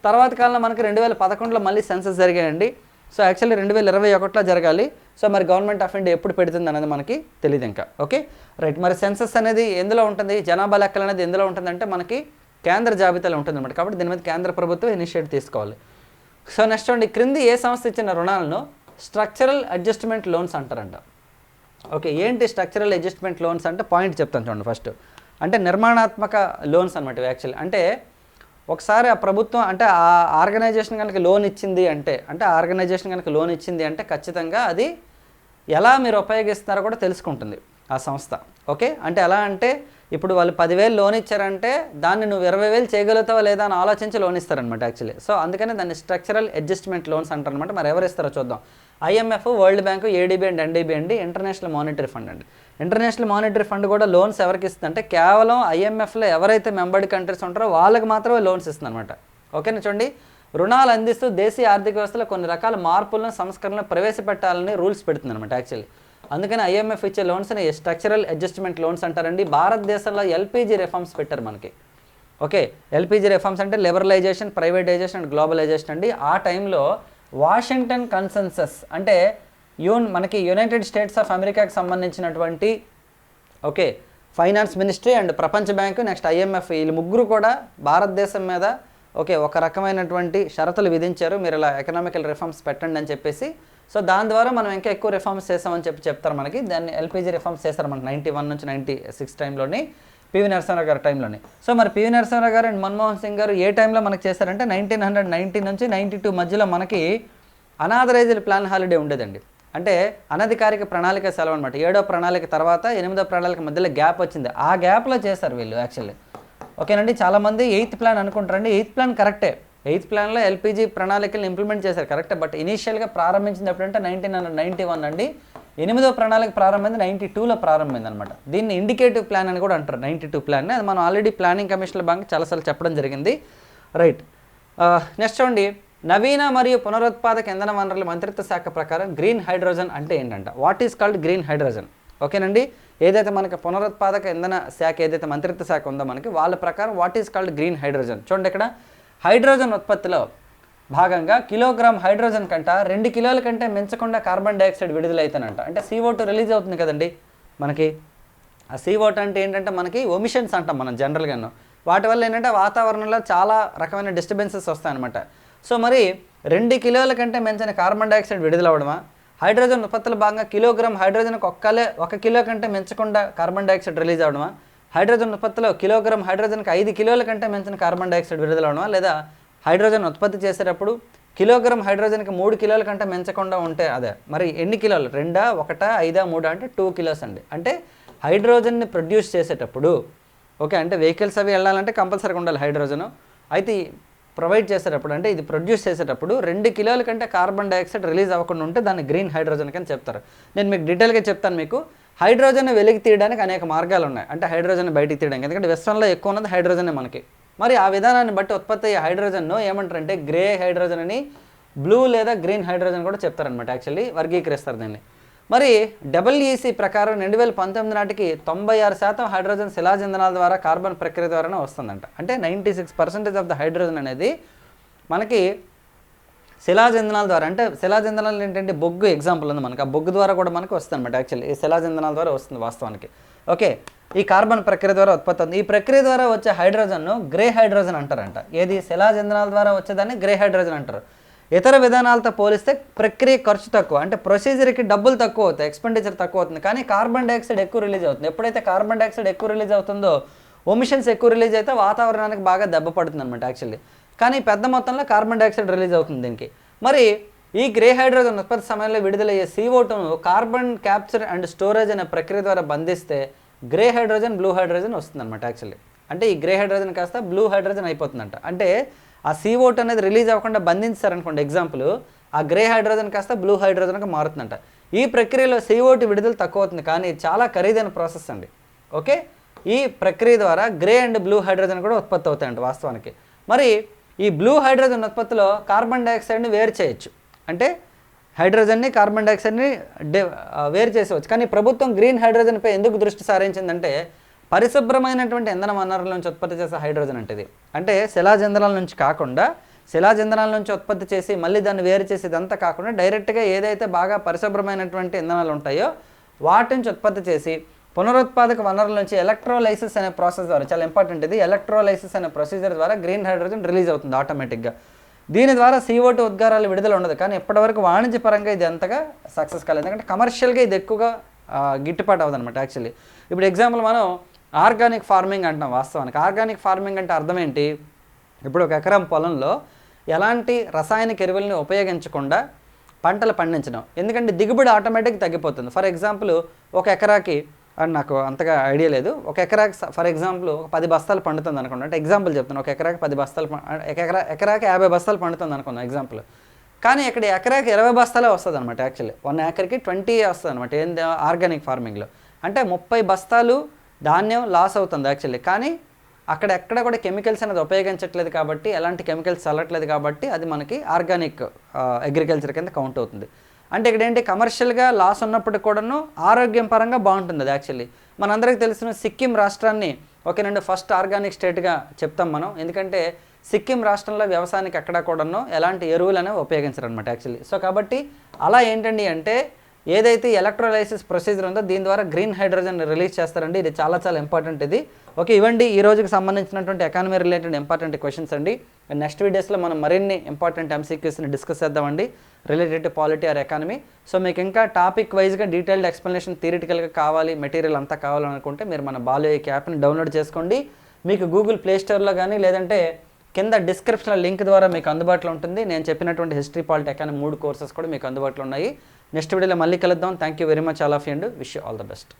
Speaker 1: తర్వాత కాలంలో మనకి రెండు వేల పదకొండులో మళ్ళీ సెన్సస్ జరిగాయండి. సో యాక్చువల్లీ రెండు వేల ఇరవై ఒకటిలో జరగాలి. సో మరి గవర్నమెంట్ ఆఫ్ ఇండియా ఎప్పుడు పెడుతుంది అనేది మనకి తెలియదు ఇంకా. ఓకే? రైట్. మరి సెన్సస్ అనేది ఎందులో ఉంటుంది? జనాభా లెక్కలు అనేది ఎందులో ఉంటుందంటే మనకి కేంద్ర జాబితాలో ఉంటుంది అనమాట కాబట్టి దీని మీద కేంద్ర ప్రభుత్వం ఇనిషియేట్ తీసుకోవాలి. సో నెక్స్ట్ అండి క్రింది ఏ సంస్థ ఇచ్చిన రుణాలను స్ట్రక్చరల్ అడ్జస్ట్మెంట్ లోన్స్ అంటారంట. ఓకే ఏంటి స్ట్రక్చరల్ అడ్జస్ట్మెంట్ లోన్స్ అంటే పాయింట్ చెప్తాను చూడండి ఫస్ట్. అంటే నిర్మాణాత్మక లోన్స్ అనమాట యాక్చువల్లీ. అంటే ఒకసారి ఆ ప్రభుత్వం అంటే ఆ ఆర్గనైజేషన్ కనుక లోన్ ఇచ్చింది అంటే అంటే ఆర్గనైజేషన్ కనుక లోన్ ఇచ్చింది అంటే ఖచ్చితంగా అది ఎలా మీరు ఉపయోగిస్తున్నారో కూడా తెలుసుకుంటుంది ఆ సంస్థ. ఓకే? అంటే ఎలా అంటే ఇప్పుడు వాళ్ళు పదివేలు లోన్ ఇచ్చారంటే దాన్ని నువ్వు ఇరవై వేలు చేయగలుగుతావా లేదా అని ఆలోచించి లోన్ ఇస్తారనమాట యాక్చువల్లీ. సో అందుకనే దాన్ని స్ట్రక్చరల్ అడ్జస్ట్మెంట్ లోన్స్ అంటారనమాట మరి ఎవరు ఇస్తారో చూద్దాం. IMF world bank ADB and NDB అండి ఇంటర్నేషనల్ మానిటరీ ఫండ్ అండి. ఇంటర్నేషనల్ మానిటరీ ఫండ్ కూడా లోన్స్ ఎవరికి ఇస్తుంది? అంటే కేవలం ఐఎంఎఫ్లో ఎవరైతే మెంబర్డ్ కంట్రీస్ ఉంటారో వాళ్ళకి మాత్రమే లోన్స్ ఇస్తుంది అనమాట ఓకేనా చూడండి? రుణాలు అందిస్తూ దేశీయ ఆర్థిక వ్యవస్థలో కొన్ని రకాల మార్పులను సంస్కరణలను ప్రవేశపెట్టాలని రూల్స్ పెడుతుంది అనమాట యాక్చువల్లీ. అందుకని ఐఎంఎఫ్ ఇచ్చే లోన్స్ని స్ట్రక్చరల్ అడ్జస్ట్మెంట్ లోన్స్ అంటారండి. భారతదేశంలో ఎల్పిజి రిఫార్మ్స్ పెట్టారు మనకి. ఓకే ఎల్పిజి రిఫార్మ్స్ అంటే లిబరలైజేషన్ ప్రైవేటైజేషన్ అండ్ గ్లోబలైజేషన్ అండి. ఆ టైంలో వాషింగ్టన్ కన్సెన్సస్ అంటే యూన్ మనకి యునైటెడ్ స్టేట్స్ ఆఫ్ అమెరికాకి సంబంధించినటువంటి ఓకే ఫైనాన్స్ మినిస్ట్రీ అండ్ ప్రపంచ బ్యాంకు నెక్స్ట్ ఐఎంఎఫ్ వీళ్ళు ముగ్గురు కూడా భారతదేశం మీద ఓకే ఒక రకమైనటువంటి షరతులు విధించారు. మీరు ఇలా ఎకనామికల్ రిఫార్మ్స్ పెట్టండి అని చెప్పేసి. సో దాని ద్వారా మనం ఇంకా ఎక్కువ రిఫార్మ్స్ చేసామని చెప్పి చెప్తారు మనకి. దాన్ని ఎల్పిజి రిఫార్మ్స్ చేస్తారు మనకి నైంటీ వన్ నుంచి నైంటీ సిక్స్ టైంలోని పివి నరసింహరావు గారి టైంలోని. సో మరి పివి నరసింహరావు గారు అండ్ మన్మోహన్ సింగ్ గారు ఏ టైంలో మనకి చేశారంటే నైన్టీన్ హండ్రెడ్ నైంటీ నుంచి నైంటీ టూ మధ్యలో మనకి అనాథరైజ్డ్ ప్లాన్ హాలిడే ఉండేదండి. అంటే అనధికారిక ప్రణాళిక సెలవు అనమాట ఏడో ప్రణాళిక తర్వాత ఎనిమిదో ప్రణాళిక మధ్యలో గ్యాప్ వచ్చింది. ఆ గ్యాప్లో చేశారు వీళ్ళు యాక్చువల్లీ. ఓకేనండి చాలామంది ఎయిత్ ప్లాన్ అనుకుంటారండి. ఎయిత్ ప్లాన్ కరెక్టే. ఎయిత్ ప్లాన్లో ఎల్పిజి ప్రణాళికలు ఇంప్లిమెంట్ చేశారు కరెక్టే. బట్ ఇనీషియల్గా ప్రారంభించింది ఎప్పుడంటే నైన్టీన్ నైంటీ వన్ అండి. ఎనిమిదో ప్రణాళిక ప్రారంభమైంది నైంటీ టూలో ప్రారంభమైంది అనమాట దీన్ని ఇండికేటివ్ ప్లాన్ అని కూడా అంటారు నైంటీ టూ ప్లాన్. అది మనం ఆల్రెడీ ప్లానింగ్ కమిషన్ల బ్యాంక్ చాలాసార్లు చెప్పడం జరిగింది. రైట్. నెక్స్ట్ చూడండి. నవీన మరియు పునరుత్పాదక ఇంధన వనరుల మంత్రిత్వ శాఖ ప్రకారం గ్రీన్ హైడ్రోజన్ అంటే ఏంటంట? What is called green hydrogen ఓకేనండి? ఏదైతే మనకి పునరుత్పాదక ఇంధన శాఖ ఏదైతే మంత్రిత్వ శాఖ ఉందో మనకి వాళ్ళ ప్రకారం what is called green hydrogen చూడండి ఇక్కడ. హైడ్రోజన్ ఉత్పత్తిలో భాగంగా కిలోగ్రామ్ హైడ్రోజన్ కంట రెండు కిలోల కంటే మించకుండా కార్బన్ డైఆక్సైడ్ విడుదలైతానంట. అంటే CO2 టూ రిలీజ్ అవుతుంది కదండి మనకి. ఆ CO2 అంటే ఏంటంటే మనకి ఒమిషన్స్ అంటాం మనం జనరల్గాను వాటి వల్ల ఏంటంటే వాతావరణంలో చాలా రకమైన డిస్టర్బెన్సెస్ వస్తాయన్నమాట. సో మరి రెండు కిలోల కంటే మించిన కార్బన్ డైఆక్సైడ్ విడుదలవ్వడమా? హైడ్రోజన్ ఉత్పత్తుల భాగంగా కిలోగ్రామ్ హైడ్రోజన్ ఒక్కలే ఒక కిలో కంటే మించకుండా కార్బన్ డైఆక్సైడ్ రిలీజ్ అవడమా హైడ్రోజన్ ఉత్పత్తిలో కిలోగ్రామ్ హైడ్రోజన్కి ఐదు కిలోల కంటే మించిన కార్బన్ డైఆక్సైడ్ విడుదలవడమా లేదా హైడ్రోజన్ ఉత్పత్తి చేసేటప్పుడు కిలోగ్రామ్ హైడ్రోజన్కి మూడు కిలోల కంటే మించకుండా ఉంటే అదే. మరి ఎన్ని కిలోలు? రెండా ఒకటా ఐదా మూడా అంటే టూ కిలోస్ అండి. అంటే హైడ్రోజన్ని ప్రొడ్యూస్ చేసేటప్పుడు ఓకే అంటే వెహికల్స్ అవి వెళ్ళాలంటే కంపల్సరీగా ఉండాలి హైడ్రోజను. అయితే ప్రొవైడ్ చేసేటప్పుడు అంటే ఇది ప్రొడ్యూస్ చేసేటప్పుడు రెండు కిలోల కంటే కార్బన్ డైఆక్సైడ్ రిలీజ్ అవ్వకుండా ఉంటే దాన్ని గ్రీన్ హైడ్రోజన్ అని చెప్తారు. నేను మీకు డీటెయిల్గా చెప్తాను మీకు. హైడ్రోజన్ వెలికి తీయడానికి అనేక మార్గాలు ఉన్నాయి. అంటే హైడ్రోజన్ బయటికి తీయడానికి. ఎందుకంటే విశ్వంలో ఎక్కువ ఉన్నది హైడ్రోజనే మనకి. మరి ఆ విధానాన్ని బట్టి ఉత్పత్తి అయ్యే హైడ్రోజన్ను ఏమంటారంటే గ్రే హైడ్రోజన్ అని బ్లూ లేదా గ్రీన్ హైడ్రోజన్ కూడా చెప్తారనమాట యాక్చువల్లీ వర్గీకరిస్తారు దీన్ని. మరి డబ్ల్యూఈసీ ప్రకారం రెండు వేల పంతొమ్మిది నాటికి తొంభై ఆరు శాతం హైడ్రోజన్ శిలాజంధనాల ద్వారా కార్బన్ ప్రక్రియ ద్వారానే వస్తుందంట. అంటే ninety six percentage of the hydrogen అనేది మనకి శిలాజంధనాల ద్వారా అంటే శిలాజంధనాలు ఏంటంటే బొగ్గు ఎగ్జాంపుల్ ఉంది మనకి. ఆ బొగ్గు ద్వారా కూడా మనకి వస్తుంది అనమాట యాక్చువల్లీ ఈ శిలాజంధనాల ద్వారా వస్తుంది వాస్తవానికి. ఓకే ఈ కార్బన్ ప్రక్రియ ద్వారా ఉత్పత్తి అవుతుంది. ఈ ప్రక్రియ ద్వారా వచ్చే హైడ్రోజన్ను గ్రే హైడ్రోజన్ అంటారంట. ఏది? శిలాజంధనాల ద్వారా వచ్చేదాన్ని గ్రే హైడ్రోజన్ అంటారు. ఇతర విధానాలతో పోలిస్తే ప్రక్రియ ఖర్చు తక్కువ. అంటే ప్రొసీజర్కి డబ్బులు తక్కువ అవుతాయి ఎక్స్పెండిచర్ తక్కువ అవుతుంది. కానీ కార్బన్ డైఆక్సైడ్ ఎక్కువ రిలీజ్ అవుతుంది. ఎప్పుడైతే కార్బన్ డైఆక్సైడ్ ఎక్కువ రిలీజ్ అవుతుందో ఒమిషన్స్ ఎక్కువ రిలీజ్ అయితే వాతావరణానికి బాగా దెబ్బ పడుతుంది అనమాట యాక్చువల్లీ. కానీ పెద్ద మొత్తంలో కార్బన్ డైఆక్సైడ్ రిలీజ్ అవుతుంది దీనికి. మరి ఈ గ్రే హైడ్రోజన్ ఉత్పత్తి సమయంలో విడుదలయ్యే CO2ను కార్బన్ క్యాప్చర్ అండ్ స్టోరేజ్ అనే ప్రక్రియ ద్వారా బంధిస్తే గ్రే హైడ్రోజన్ బ్లూ హైడ్రోజన్ వస్తుందన్నమాట యాక్చువల్లీ. అంటే ఈ గ్రే హైడ్రోజన్ కాస్త బ్లూ హైడ్రోజన్ అయిపోతుందంట. అంటే ఆ సీఓట్ అనేది రిలీజ్ అవ్వకుండా బంధించారనుకోండి ఎగ్జాంపుల్ ఆ గ్రే హైడ్రోజన్ కాస్త బ్లూ హైడ్రోజన్గా మారుతుందంట. ఈ ప్రక్రియలో సీఓట్ విడుదల తక్కువ అవుతుంది కానీ చాలా ఖరీదైన ప్రాసెస్ అండి. ఓకే? ఈ ప్రక్రియ ద్వారా గ్రే అండ్ బ్లూ హైడ్రోజన్ కూడా ఉత్పత్తి అవుతాయంట వాస్తవానికి. మరి ఈ బ్లూ హైడ్రోజన్ ఉత్పత్తిలో కార్బన్ డైఆక్సైడ్ని వేరు చేయొచ్చు. అంటే హైడ్రోజన్ని కార్బన్ డైఆక్సైడ్ని డే వేరు చేసేవచ్చు. కానీ ప్రభుత్వం గ్రీన్ హైడ్రోజన్పై ఎందుకు దృష్టి సారించిందంటే పరిశుభ్రమైనటువంటి ఇంధన వనరుల నుంచి ఉత్పత్తి చేసే హైడ్రోజన్ అంటే ఇది అంటే శిలాజంధ్రాల నుంచి కాకుండా శిలాజంధనాల నుంచి ఉత్పత్తి చేసి మళ్ళీ దాన్ని వేరు చేసి ఇదంతా కాకుండా డైరెక్ట్గా ఏదైతే బాగా పరిశుభ్రమైనటువంటి ఇంధనాలు ఉంటాయో వాటి నుంచి ఉత్పత్తి చేసి పునరుత్పాదక వనరుల నుంచి ఎలక్ట్రోలైసిస్ అనే ప్రాసెస్ ద్వారా చాలా ఇంపార్టెంట్ ఇది ఎలక్ట్రోలైసిస్ అనే ప్రొసీజర్ ద్వారా గ్రీన్ హైడ్రోజన్ రిలీజ్ అవుతుంది ఆటోమేటిక్గా. దీని ద్వారా CO2 ఉద్గారాలు విడుదల ఉండదు. కానీ ఇప్పటివరకు వాణిజ్యపరంగా ఇది అంతగా సక్సెస్ కాలేదు. ఎందుకంటే కమర్షియల్గా ఇది ఎక్కువగా గిట్టుబాటు అవ్వదు అనమాట యాక్చువల్లీ. ఇప్పుడు ఎగ్జాంపుల్ మనం ఆర్గానిక్ ఫార్మింగ్ అంటాం వాస్తవానికి. ఆర్గానిక్ ఫార్మింగ్ అంటే అర్థం ఏంటి? ఇప్పుడు ఒక ఎకరం పొలంలో ఎలాంటి రసాయనిక ఎరువుల్ని ఉపయోగించకుండా పంటలు పండించడం. ఎందుకంటే దిగుబడి ఆటోమేటిక్ తగ్గిపోతుంది. ఫర్ ఎగ్జాంపుల్ ఒక ఎకరాకి అని నాకు అంతగా ఐడియా లేదు. ఒక ఎకరాకి ఫర్ ఎగ్జాంపుల్ ఒక పది బస్తాలు పండుతుంది అనుకోండి అంటే ఎగ్జాంపుల్ చెప్తాను ఒక ఎకరాకి పది బస్తాలు ఎకరా ఎకరాకి యాభై బస్తాలు పండుతుంది అనుకున్నాం ఎగ్జాంపుల్. కానీ ఇక్కడ ఎకరాకి ఇరవై బస్తాలే వస్తుంది అనమాట యాక్చువల్లీ. వన్ ఏకర్కి ట్వంటీ వస్తుంది అనమాట ఏంది? ఆర్గానిక్ ఫార్మింగ్లో. అంటే ముప్పై బస్తాలు ధాన్యం లాస్ అవుతుంది యాక్చువల్లీ కానీ అక్కడ ఎక్కడ కూడా కెమికల్స్ అనేది ఉపయోగించట్లేదు కాబట్టి ఎలాంటి కెమికల్స్ చల్లట్లేదు కాబట్టి అది మనకి ఆర్గానిక్ అగ్రికల్చర్ కింద కౌంట్ అవుతుంది. అంటే ఇక్కడ ఏంటి? కమర్షియల్గా లాస్ ఉన్నప్పటికి కూడాను ఆరోగ్యం పరంగా బాగుంటుంది అది యాక్చువల్లీ మనందరికీ తెలిసిన సిక్కిం రాష్ట్రాన్ని ఓకేనండి ఫస్ట్ ఆర్గానిక్ స్టేట్గా చెప్తాం మనం. ఎందుకంటే సిక్కిం రాష్ట్రంలో వ్యవసాయానికి ఎక్కడా కూడాను ఎలాంటి ఎరువులు అనేవి ఉపయోగించరు అనమాట యాక్చువల్లీ సో కాబట్టి అలా ఏంటండి అంటే ఏదైతే ఎలక్ట్రోలైసిస్ ప్రొసీజర్ ఉందో దీని ద్వారా గ్రీన్ హైడ్రోజన్ రిలీజ్ చేస్తారండి. ఇది చాలా చాలా ఇంపార్టెంట్ ఇది. ఓకే ఇవ్వండి. ఈ రోజుకి సంబంధించినటువంటి ఎకానమీ రిలేటెడ్ ఇంపార్టెంట్ క్వశ్చన్స్ అండి. నెక్స్ట్ వీడియోస్లో మనం మరిన్ని ఇంపార్టెంట్ ఎంసీక్యూస్ని డిస్కస్ చేద్దామండి. Related to polity or economy so మీకు ఇంకా టాపిక్ వైజ్గా డీటెయిల్డ్ ఎక్స్ప్లెనేషన్ థియరిటికల్గా కావాలి మెటీరియల్ అంతా కావాలనుకుంటే మీరు మన బాలు యాప్ని డౌన్లోడ్ చేసుకోండి. మీకు గూగుల్ ప్లేస్టోర్లో కానీ లేదంటే కింద డిస్క్రిప్షన్లో లింక్ ద్వారా మీకు అందుబాటులో ఉంటుంది. నేను చెప్పినటువంటి హిస్టరీ పాలిటీ ఎకానమీ మూడు కోర్సెస్ కూడా మీకు అందుబాటులో ఉన్నాయి. నెక్స్ట్ వీడియోలో మళ్ళీ కలుద్దాం. Thank you very much all of and wish all the best